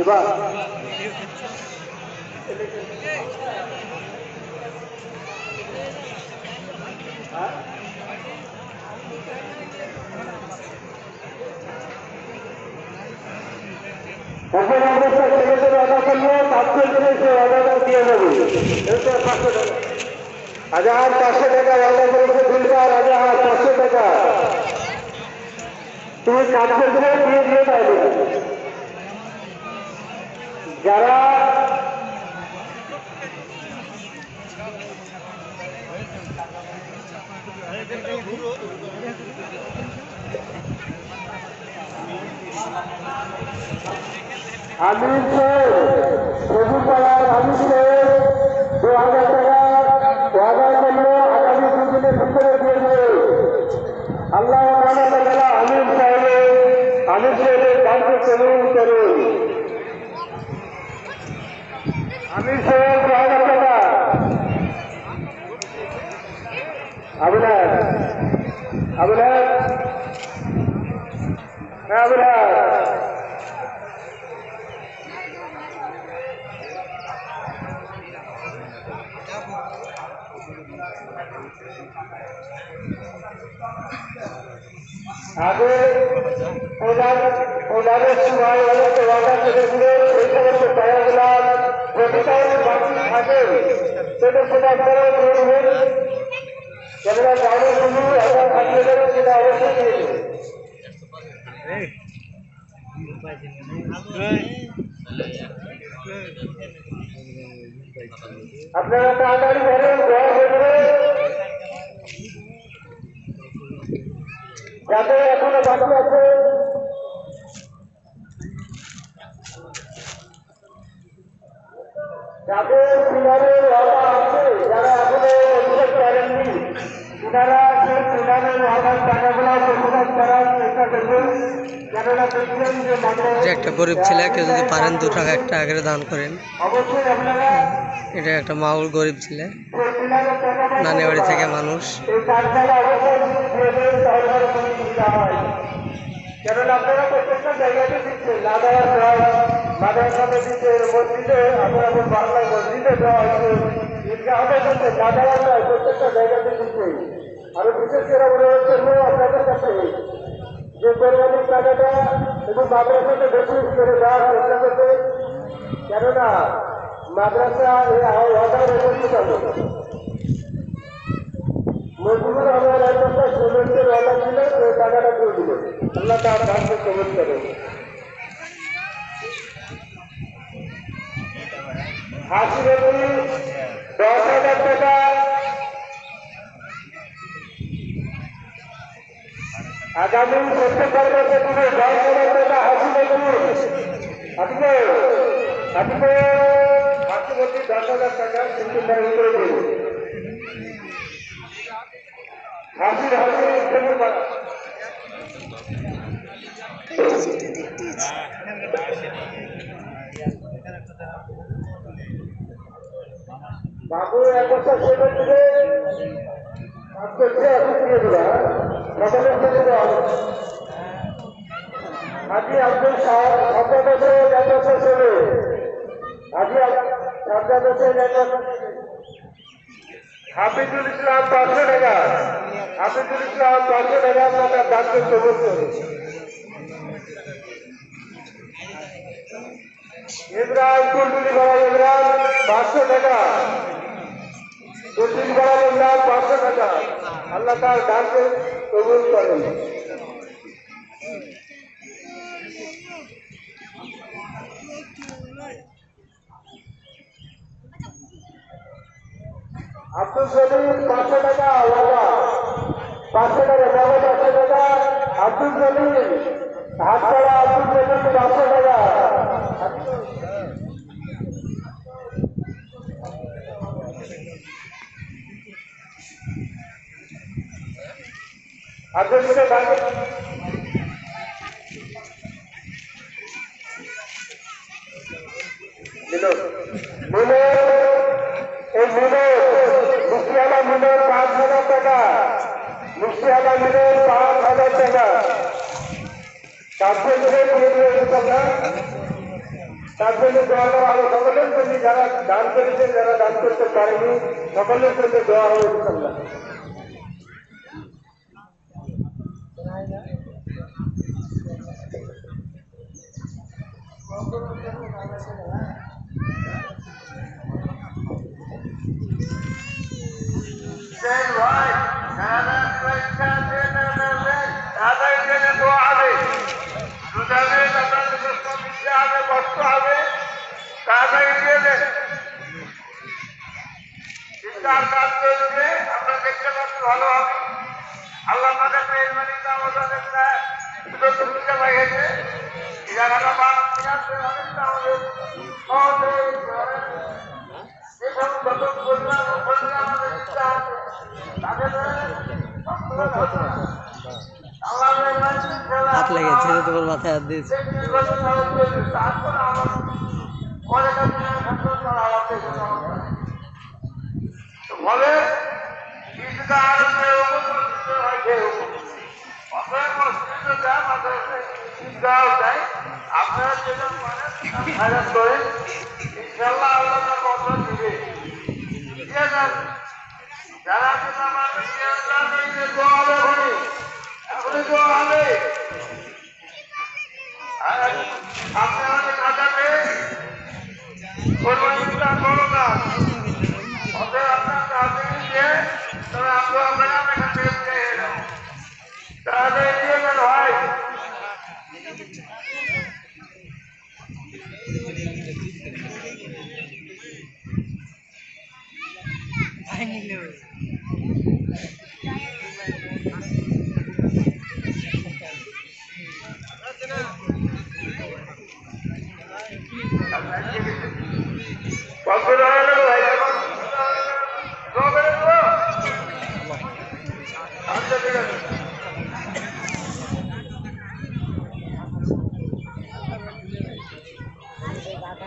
এবার এখন আমরা সেকেন্ডের অর্ডার করলে পাঁচশো দিনে সে অর্ডারটা দিয়ে দেবো। হাজার পাঁচশো টাকা অর্ডার করেছে দুইবার, হাজার পাঁচশো টাকা। তুমি দিনে দিয়ে দিয়ে পাইবে যারা আমি সবুজ আবুলার আবুলার হ্যাঁ আবুলার আগে ওনার ওনাদের সময় বাকি থাকে। সেটা সেটা করবেন কেননা গাড়ি শুধু আমরা থাকলে গেলে সেটা অবশ্যই দিয়ে দেবে আপনারা তাড়াতাড়ি করেন দোয়া করবে যাদের এখনও বাকি আছে যাদের ফিনারের অর্ডার আছে যারা এখনও অভিযোগ করেননি টাকাগুলো করার চেষ্টা করবেন কেননা দেখবেন যে যে একটা গরিব ছেলে কেউ যদি পারেন দু টাকা একটা আগে দান করেন। অবশ্যই আপনারা এটা একটা মাউল গরিব ছেলে। নানি বাড়ি থেকে মানুষ। কেননা আপনারা প্রত্যেকটা জায়গাতে দিচ্ছেন লাদার মাদ্রাসাতে দিচ্ছে মসজিদে আপনারা বাংলায় মসজিদে দেওয়া হচ্ছে। প্রত্যেকটা জায়গাতে দিচ্ছে। আমি বিশেষ করে অনুরোধ করব আপনাদের কাছে যে কোরবানির টাকাটা এবং মাদ্রাসাতে বেশি করে দেওয়ার চেষ্টা করতে কেননা মাদ্রাসা এই অর্ডার উপস্থিত হবে মজবুর আমার একটা সুন্দর অর্ডার ছিল সেই টাকাটা দিয়ে দিল আল্লাহ তার কাজকে কবল করে। হাসি দশ হাজার টাকা আগামী সেপ্টেম্বর মাসে তুমি দশ হাজার টাকা হাসি রবি আজকে আজকে হাসিমতি দশ হাজার টাকা সেপ্টেম্বর করে দেবে হাসির হাসির বাবু, এক বছর সেটা দিলে। এখন দিয়ে দিবা সকালের থেকে দেওয়া হবে আজি আপনি সতেরো বছর এক ছেলে হাফিজুল ইসলাম পাঁচশো টাকা। হাফিজুল ইসলাম পাঁচশো টাকা আপনার দাঁড়কে কবুল করে ইমরান কুলটুলি বাবা ইমরান পাঁচশো টাকা। কুলটুলি বাবা ইমরান পাঁচশো টাকা। আল্লাহ তার দাঁড়কে কবুল করেন। আব্দুল সলিম পাঁচশো টাকা ওয়াদা পাঁচশো টাকা বাবা করা আব্দুল সলিম পাঁচশো টাকা আব্দুল সলিম বাকি দিল মিলে এই মিলে মুখিয়ালা মিলে পাঁচ হাজার টাকা মুখিয়ালা মিলে পাঁচ হাজার টাকা তারপরে করে দেবো ইনশাল্লাহ তারপরে দোয়া করা হবে সকলের জন্য যারা দান করেছে যারা দান করতে পারেনি সকলের জন্য দোয়া হবে ইনশাল্লাহ ভাই তাদের জন্য দোয়া হবে দুধারে তাদের সমস্যা হবে কষ্ট হবে তাড়াতাড়ি দিয়ে দেন চিন্তার কাজ চলছে আমরা দেখতে পাচ্ছি ভালো হবে আল্লাহ তাদের মেহরবানিতে আমাদের একটা সুযোগ সুবিধা আমাদের সহজে যেসব যত আমাদের হাত লেগেছে তোমার মাথায় হাত দিয়েছে। যায় আপনারা যেটা করেন ইনশাল্লাহ আল্লাহ কথা দিবে যারা কিনা মানুষ দোয়া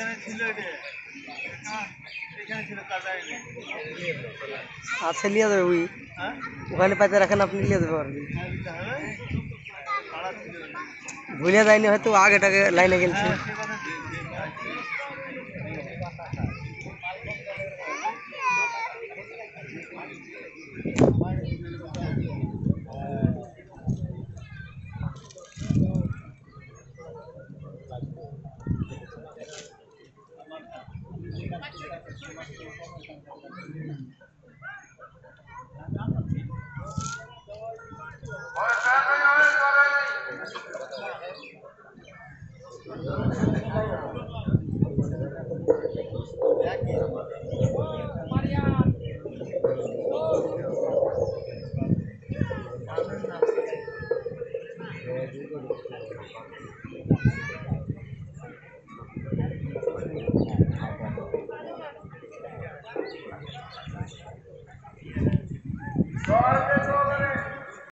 দৌড়ে আছে লিয়ে দেবে ওই। ওখানে পাইতে রাখেন আপনি লিয়ে দেবে পারবেন ভুলে যায়নি হয়তো আগে টাকে লাইনে গেছে